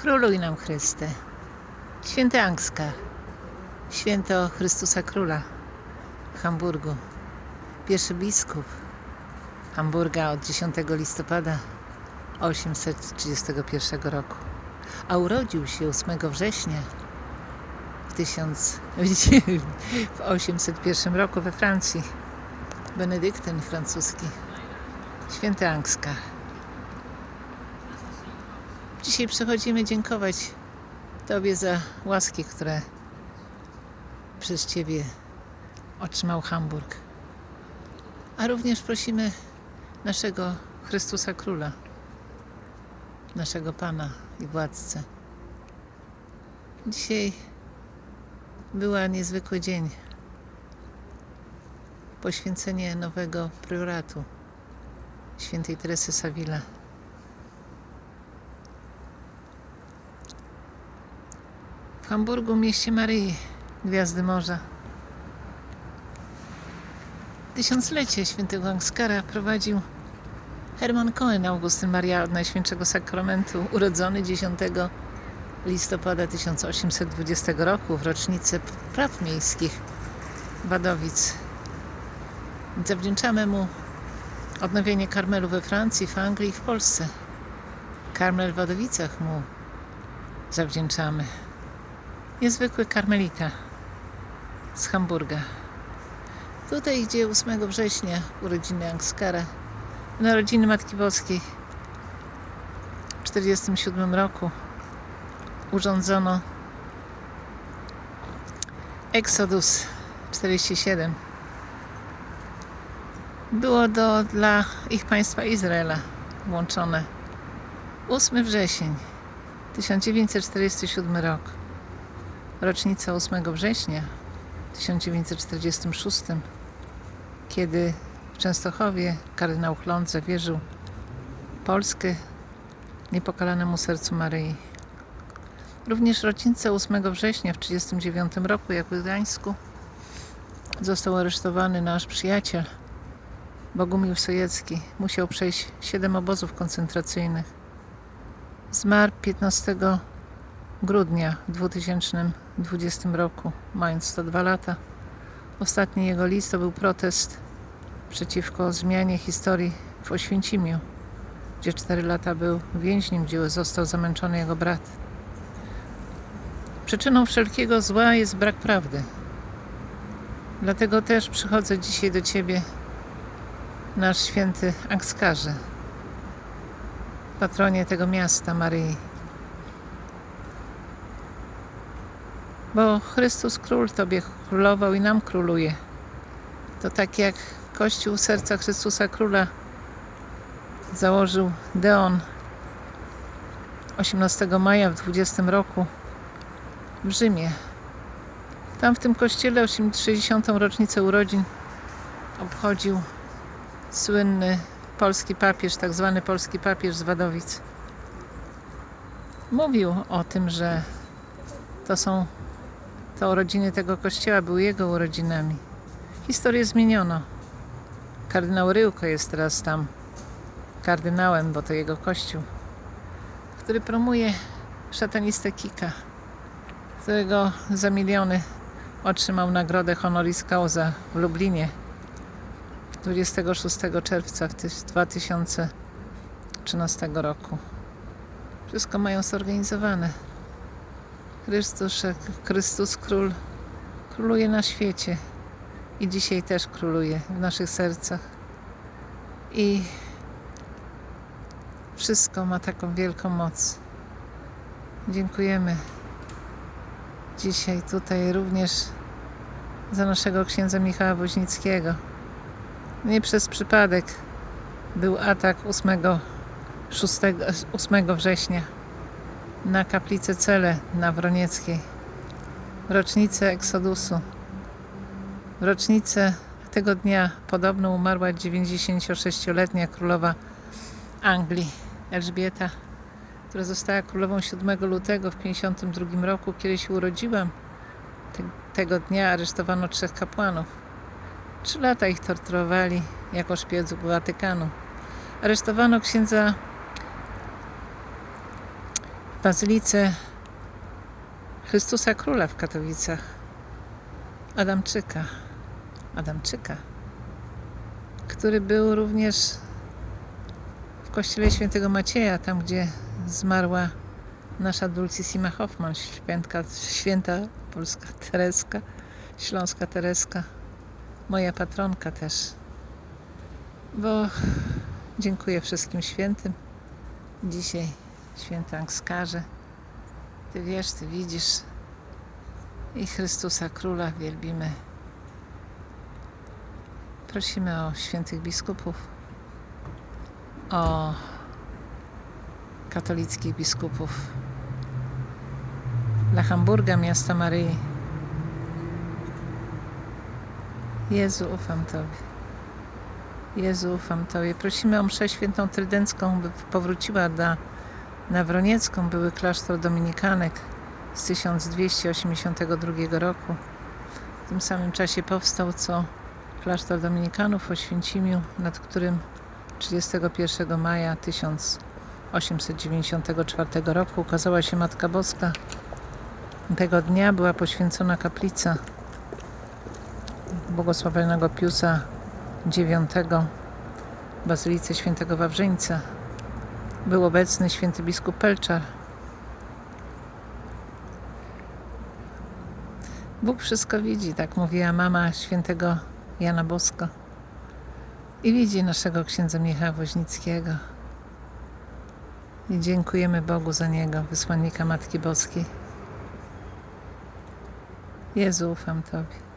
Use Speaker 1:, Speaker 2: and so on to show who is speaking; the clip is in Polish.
Speaker 1: Króluj nam Chryste. Święty Angska. Święto Chrystusa Króla w Hamburgu. Pierwszy biskup Hamburga od 10 listopada 831 roku. A urodził się 8 września w, 1000, w 801 roku we Francji. Benedyktyn francuski. Święty Angska. Dzisiaj przychodzimy dziękować Tobie za łaski, które przez Ciebie otrzymał Hamburg. A również prosimy naszego Chrystusa Króla, naszego Pana i Władcę. Dzisiaj była niezwykły dzień. Poświęcenie nowego prioratu świętej Teresy Savila. Hamburgu, mieście Maryi, Gwiazdy Morza. Tysiąclecie świętego Angskara prowadził Hermann Cohen, Augustyn Maria od Najświętszego Sakramentu, urodzony 10 listopada 1820 roku w rocznicę praw miejskich Wadowic. Zawdzięczamy mu odnowienie Karmelu we Francji, w Anglii i w Polsce. Karmel w Wadowicach mu zawdzięczamy. Niezwykły karmelita z Hamburga. Tutaj, gdzie 8 września urodziny Angskara, narodziny Matki Boskiej w 1947 roku urządzono Exodus 47. Było do, dla ich państwa Izraela włączone 8 wrzesień 1947 rok. Rocznica 8 września w 1946, kiedy w Częstochowie kardynał Chląd zawierzył Polskę niepokalanemu sercu Maryi. Również rocznicę 8 września w 1939 roku, jak w Gdańsku, został aresztowany nasz przyjaciel Bogumił Sojecki. Musiał przejść 7 obozów koncentracyjnych. Zmarł 15 grudnia w 2020 roku, mając 102 lata. Ostatni jego list to był protest przeciwko zmianie historii w Oświęcimiu, gdzie 4 lata był więźniem, gdzie został zamęczony jego brat. Przyczyną wszelkiego zła jest brak prawdy. Dlatego też przychodzę dzisiaj do Ciebie, nasz święty Angskarze, patronie tego miasta Maryi. Bo Chrystus Król Tobie królował i nam króluje. To tak jak Kościół Serca Chrystusa Króla założył Deon 18 maja w 20 roku w Rzymie. Tam w tym kościele 60. rocznicę urodzin obchodził słynny polski papież, tak zwany polski papież z Wadowic. Mówił o tym, że to są to urodziny tego kościoła były jego urodzinami. Historię zmieniono. Kardynał Ryłko jest teraz tam kardynałem, bo to jego kościół, który promuje szatanistę Kika, którego za miliony otrzymał nagrodę honoris causa w Lublinie 26 czerwca w 2013 roku. Wszystko mają zorganizowane. Chrystus, Chrystus Król króluje na świecie i dzisiaj też króluje w naszych sercach. I wszystko ma taką wielką moc. Dziękujemy dzisiaj tutaj również za naszego księdza Michała Woźnickiego. Nie przez przypadek był atak 8, 6, 8 września na kaplicę Cele na Wronieckiej. Rocznicę Eksodusu. Rocznicę tego dnia podobno umarła 96-letnia królowa Anglii Elżbieta, która została królową 7 lutego w 52 roku. Kiedy się urodziłam, te, tego dnia aresztowano trzech kapłanów. Trzy lata ich torturowali jako szpiegów Watykanu. Aresztowano księdza Bazylice Chrystusa Króla w Katowicach. Adamczyka. Adamczyka, który był również w kościele świętego Macieja, tam gdzie zmarła nasza Dulcissima Hoffman, świętka, święta polska Tereska, śląska Tereska, moja patronka też. Bo dziękuję wszystkim świętym. Dzisiaj święty Angskarze. Ty wiesz, Ty widzisz i Chrystusa Króla wielbimy. Prosimy o świętych biskupów, o katolickich biskupów dla Hamburga, miasta Maryi. Jezu, ufam Tobie. Jezu, ufam Tobie. Prosimy o mszę świętą trydencką, by powróciła na, na Wroniecką, były klasztor dominikanek z 1282 roku. W tym samym czasie powstał co klasztor dominikanów w Oświęcimiu, nad którym 31 maja 1894 roku ukazała się Matka Boska. Tego dnia była poświęcona kaplica błogosławionego Piusa IX w Bazylice Świętego Wawrzyńca. Był obecny święty biskup Pelczar. Bóg wszystko widzi, tak mówiła mama świętego Jana Bosko. I widzi naszego księdza Michała Woźnickiego. I dziękujemy Bogu za niego, wysłannika Matki Boskiej. Jezu, ufam Tobie.